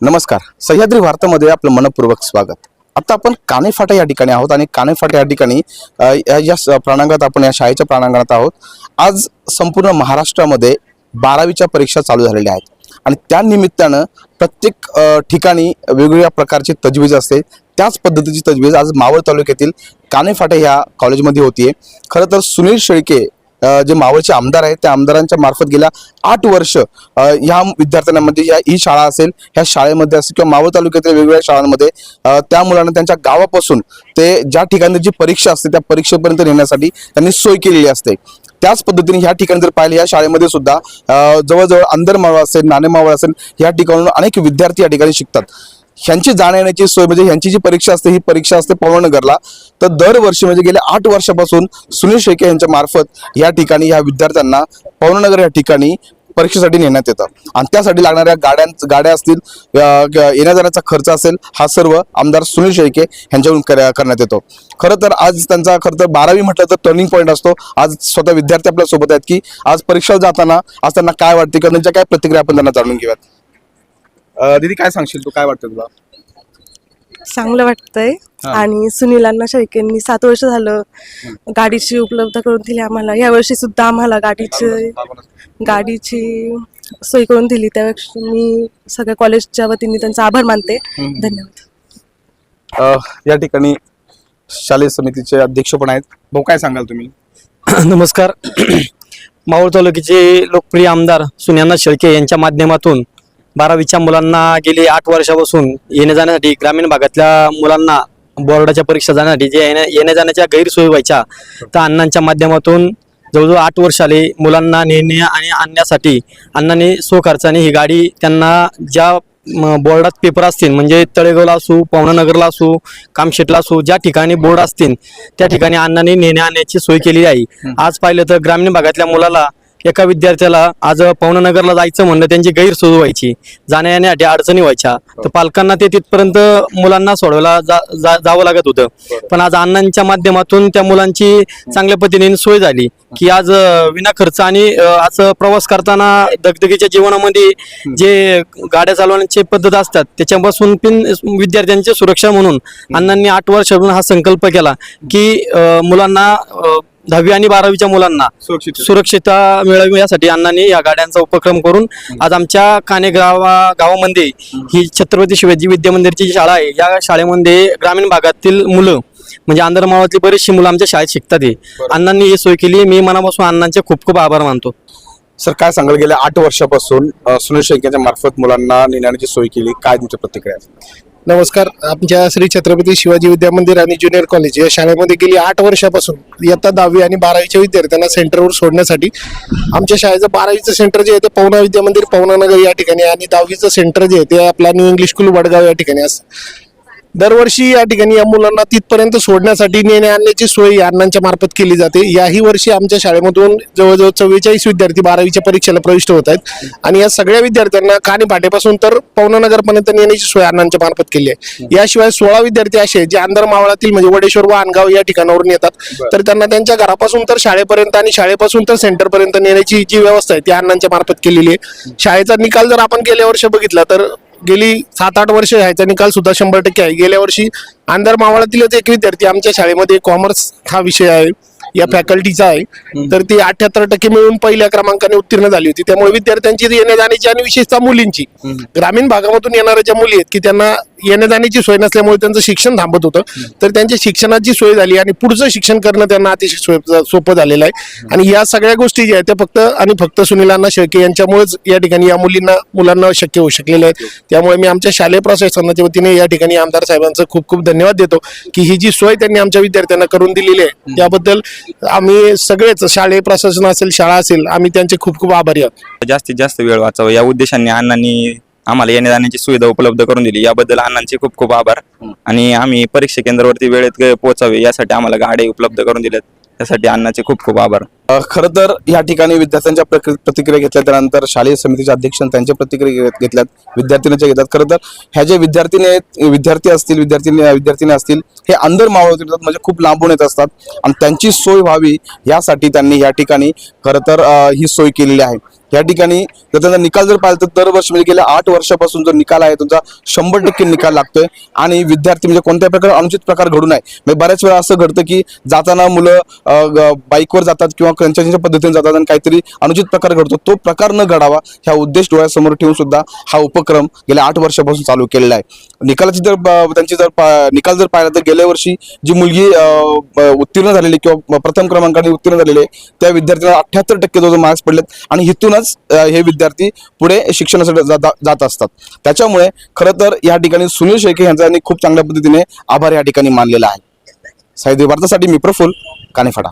नमस्कार. सह्याद्री भारतामध्ये आपलं मनपूर्वक स्वागत. आता आपण कानेफाटा या ठिकाणी आहोत आणि कानेफाटा या ठिकाणी या या आपण या शाळेच्या प्राणांगणात आहोत. आज संपूर्ण महाराष्ट्रामध्ये बारावीच्या परीक्षा चालू झालेल्या आहेत. आणि त्या निमित्तानं प्रत्येक ठिकाणी वेगवेगळ्या प्रकारची तजवीज असते. त्याच पद्धतीची तजवीज आज मावळ तालुक्यातील कानेफाटे ह्या कॉलेजमध्ये होतीये. खरं तर सुनील शेळके जे मावळचे आमदार आहेत त्या आमदारांच्या मार्फत गेल्या आठ वर्ष ह्या विद्यार्थ्यांमध्ये म्हणजे या ही शाळा असेल ह्या शाळेमध्ये असेल किंवा मावळ तालुक्यातील वेगवेगळ्या शाळांमध्ये त्या मुलांना त्यांच्या गावापासून ते ज्या ठिकाणी जी परीक्षा असते त्या परीक्षेपर्यंत नेण्यासाठी त्यांनी सोय केलेली असते. त्याच पद्धतीने ह्या ठिकाणी जर पाहिलं या शाळेमध्ये सुद्धा जवळजवळ अंदर मावळ असेल नाणे मावळ असेल या ठिकाणून अनेक विद्यार्थी या ठिकाणी शिकतात. ह्यांची जाण्या येण्याची सोय म्हणजे ह्यांची जी परीक्षा असते ही परीक्षा असते पवननगरला तर दरवर्षी म्हणजे गेल्या आठ वर्षापासून सुनील शेके यांच्या मार्फत या ठिकाणी ह्या विद्यार्थ्यांना पवननगर या ठिकाणी परीक्षेसाठी नेण्यात येतं. आणि त्यासाठी लागणाऱ्या गाड्या गाड्या असतील येण्याजाण्याचा येण्या जाण्याचा खर्च असेल हा सर्व आमदार सुनील शेळके यांच्याकडून कर- करण्यात येतो. खरं तर आज त्यांचा खरं तर बारावी म्हटलं तर टर्निंग पॉईंट असतो. आज स्वतः विद्यार्थी आपल्यासोबत आहेत की आज परीक्षा जाताना आज त्यांना काय वाटते किंवा त्यांच्या काय प्रतिक्रिया आपण त्यांना जाणून घेऊयात? अ, दीदी काय सांगशील तू? काय वाटतं तुला? चांगलं वाटतंय. हा. आणि सुनीलांना शेळकेंनी सात वर्ष झालं गाडीची उपलब्ध करून दिली आम्हाला. या वर्षी सुद्धा आम्हाला गाडीची गाडीची सोय करून दिली. त्यापेक्षा मी सगळ्या कॉलेजच्या वतीने त्यांचा आभार मानते. हम्म. धन्यवाद. अ, या ठिकाणी शालेय समितीचे अध्यक्ष पण आहेत. भाऊ काय सांगाल तुम्ही? नमस्कार. मावळ तालुक्याचे लोकप्रिय आमदार सुन्याना शेळके यांच्या माध्यमातून बारावीच्या मुलांना गेली आठ वर्षापासून येण्या जाण्यासाठी ग्रामीण भागातल्या मुलांना बोर्डाच्या परीक्षा जाण्यासाठी जे येण्या जाण्याच्या गैरसोयी व्हायच्या तर अण्णांच्या माध्यमातून जवळजवळ आठ वर्ष आले मुलांना नेणे आणि आणण्यासाठी अण्णांनी स्वखर्चाने ही गाडी त्यांना ज्या बोर्डात पेपर असतील म्हणजे तळेगावला असू पवनानगरला असू कामशेटला असू ज्या ठिकाणी बोर्ड असतील त्या ठिकाणी अण्णांनी नेण्या आणण्याची सोय केलेली आहे. आज पाहिलं तर ग्रामीण भागातल्या मुलाला एका विद्यार्थ्याला आज पवनानगरला जायचं म्हणलं त्यांची गैरसोय व्हायची. जाण्या येण्यासाठी अडचणी व्हायच्या. तर पालकांना ते तिथपर्यंत मुलांना सोडवायला जा, जा, जावं लागत होतं. पण आज अण्णांच्या माध्यमातून त्या मुलांची चांगल्या पद्धतीने सोय झाली की आज विनाखर्च विना खर्च आणि आज प्रवास करताना दगदगीच्या जीवनामध्ये जे गाड्या चालवण्याची पद्धत असतात त्याच्यापासून पण विद्यार्थ्यांची सुरक्षा म्हणून अण्णांनी आठ वर्षापासून हा संकल्प केला की मुलांना दहावी आणि बारावीच्या मुलांना सुरक्षित. सुरक्षितता मिळावी यासाठी अण्णांनी या गाड्यांचा उपक्रम करून आज आमच्या काने गावा गावामध्ये ही छत्रपती शिवाजी विद्या मंदिरची जी शाळा आहे या शाळेमध्ये ग्रामीण भागातील मुलं म्हणजे आंधरमावातली बरीचशी मुलं आमच्या शाळेत शिकतात हे. अण्णांनी ही सोय केली मी मनापासून अण्णांचे खूप खूप आभार मानतो. सर काय सांगाल? गेल्या आठ वर्षापासून सुनील शेळकेच्या मार्फत मुलांना नेण्याची सोय केली. काय तुमच्या प्रतिक्रिया? नमस्कार. आमच्या श्री छत्रपती शिवाजी विद्या मंदिर आणि ज्युनियर कॉलेज या शाळेमध्ये गेली आठ वर्षापासून इयत्ता दहावी आणि बारावीच्या विद्यार्थ्यांना सेंटरवर सोडण्यासाठी आमच्या शाळेचं बारावीचं सेंटर जे आहे ते पवना विद्या मंदिर पवनानगर या ठिकाणी आणि दहावीचं सेंटर जे आहे ते आपला न्यू इंग्लिश स्कूल वडगाव या ठिकाणी असतं दरवर्षी या ठिकाणी या मुलांना तिथपर्यंत सोडण्यासाठी नेणे आणण्याची सोय या अण्णांच्या मार्फत केली जाते. याही वर्षी आमच्या शाळेमधून जवळजवळ चव्वेचाळीस विद्यार्थी बारावीच्या परीक्षेला प्रविष्ट होत आहेत. आणि या सगळ्या विद्यार्थ्यांना कानी पाटेपासून तर पवनानगरपर्यंत नेण्याची सोय अण्णांच्या मार्फत केली आहे. याशिवाय सोळा विद्यार्थी असे आहेत जे अंदर मावळातील म्हणजे वडेश्वर व अनगाव या ठिकाणावरून येतात. तर त्यांना त्यांच्या घरापासून तर शाळेपर्यंत आणि शाळेपासून तर सेंटरपर्यंत नेण्याची जी व्यवस्था आहे ती अण्णांच्या मार्फत केलेली आहे. शाळेचा निकाल जर आपण गेल्या वर्षी बघितला तर गेली सात आठ वर्ष ह्याचा निकाल सुद्धा शंभर टक्के आहे. गेल्या वर्षी आंधार मावळातीलच एक विद्यार्थी आमच्या शाळेमध्ये कॉमर्स हा विषय आहे. या फॅकल्टीचा आहे. तर ती अठ्याहत्तर टक्के मिळून पहिल्या क्रमांकाने उत्तीर्ण झाली होती. त्यामुळे विद्यार्थ्यांची येण्या जाण्याची आणि विशेषतः मुलींची. ग्रामीण भागामधून येणाऱ्या ज्या मुली आहेत की त्यांना येण्या जाण्याची सोय नसल्यामुळे त्यांचं शिक्षण थांबत होतं. तर त्यांच्या शिक्षणाची सोय झाली आणि पुढचं शिक्षण करणं त्यांना अतिशय सोपं झालेलं आहे. आणि या सगळ्या गोष्टी ज्या आहेत त्या फक्त आणि फक्त सुनीलांना शेळके यांच्यामुळेच या ठिकाणी या मुलींना मुलांना शक्य होऊ शकलेलं आहे. त्यामुळे मी आमच्या शालेय प्रशासनाच्या वतीने या ठिकाणी आमदार साहेबांचं खूप खूप धन्यवाद देतो की ही जी सोय त्यांनी आमच्या विद्यार्थ्यांना करून दिलेली आहे त्याबद्दल आम्ही सगळेच शालेय प्रशासन असेल शाळा असेल आम्ही त्यांचे खूप खूप आभारी आहोत. जास्तीत जास्त वेळ वाचावा. या उद्देशाने अण्णांनी आम्हाला येण्या जाण्याची सुविधा उपलब्ध करून दिली. याबद्दल अण्णांचे खूप खूप आभार. आणि आम्ही परीक्षा केंद्रावरती वेळेत पोहोचावे यासाठी आम्हाला गाड्या उपलब्ध करून दिल्यात. त्यासाठी अण्णाचे खूप खूप आभार. खरं तर या ठिकाणी विद्यार्थ्यांच्या प्रतिक्रिया घेतल्या त्यानंतर शालेय समितीचे अध्यक्ष त्यांच्या प्रतिक्रिया घेत- घेतल्यात विद्यार्थ्यांच्या घेतात. खरं तर ह्या जे विद्यार्थिनी आहेत विद्यार्थी असतील विद्यार्थिनी विद्यार्थिनी असतील हे अंदर मावळत येतात म्हणजे खूप लांबून येत असतात. आणि त्यांची सोय व्हावी यासाठी त्यांनी या ठिकाणी खरं तर ही सोय केलेली आहे. या ठिकाणी जर त्यांचा निकाल जर पाहिला तर दरवर्षी म्हणजे गेल्या आठ वर्षापासून जो निकाल आहे तुमचा शंभर टक्के निकाल लागतोय. आणि विद्यार्थी म्हणजे कोणत्या प्रकारे अनुचित प्रकार घडू नये. म्हणजे बऱ्याच वेळा असं घडतं की जाताना मुलं बाईकवर जातात किंवा त्यांच्या पद्धतीने जातात आणि काहीतरी अनुचित प्रकार घडतो. तो प्रकार न घडावा ह्या उद्देश डोळ्यासमोर ठेवून सुद्धा हा उपक्रम गेल्या आठ वर्षापासून चालू केलेला आहे. निकालाची जर त्यांची जर निकाल जर पाहिला तर गेल्या वर्षी जी मुलगी उत्तीर्ण झालेली किंवा प्रथम क्रमांकाने उत्तीर्ण झालेली आहे त्या विद्यार्थ्यांना अठ्याहत्तर टक्के जो मार्क्स पडलेत आणि इथूनच हे विद्यार्थी पुढे शिक्षणासाठी जात असतात. त्याच्यामुळे खरं तर या ठिकाणी सुनील शेखे यांचा खूप चांगल्या पद्धतीने आभार या ठिकाणी मानलेला आहे. साहित्य भारतासाठी मी प्रफुल कानेफाडा